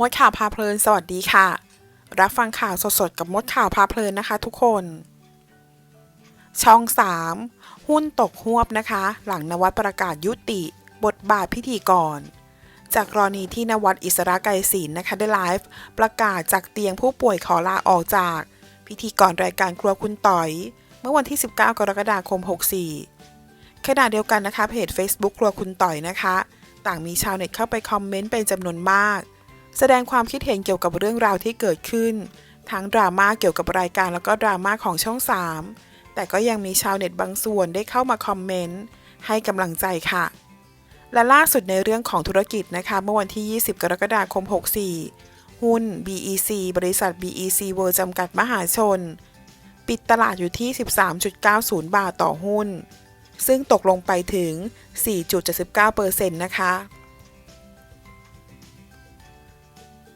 มดข่าวพาเพลิน สวัสดีค่ะ รับฟังข่าวสดๆ กับมดข่าวพาเพลินนะคะ ทุกคน ช่อง 3 หุ้นตกหวบนะคะ หลังนวัดประกาศยุติ บทบาทพิธีกร จากกรณีที่นวัดอิสระไกรศิลนะคะได้ไลฟ์ประกาศจากเตียงผู้ป่วยขอลาออกจาก พิธีกรรายการครัวคุณต่อย เมื่อวันที่ 19 กรกฎาคม 64 ขณะเดียวกันนะคะเพจ Facebook ครัวคุณต่อยนะคะ ต่างมีชาวเน็ตเข้าไปคอมเมนต์เป็นจำนวนมาก แสดงความคิดเห็นเกี่ยวกับเรื่องราวที่เกิดขึ้น ทั้งดราม่าเกี่ยวกับรายการแล้วก็ดราม่าของช่อง 3 แต่ก็ยังมีชาวเน็ตบางส่วนได้เข้ามาคอมเมนต์ให้กำลังใจค่ะ และล่าสุดในเรื่องของธุรกิจนะคะ เมื่อวันที่ 20 กรกฎาคม 64 หุ้น BEC บริษัท BEC World จำกัดมหาชน ปิดตลาดอยู่ที่ 13.90 บาทต่อหุ้น ซึ่งตกลงไปถึง 4.79%นะคะ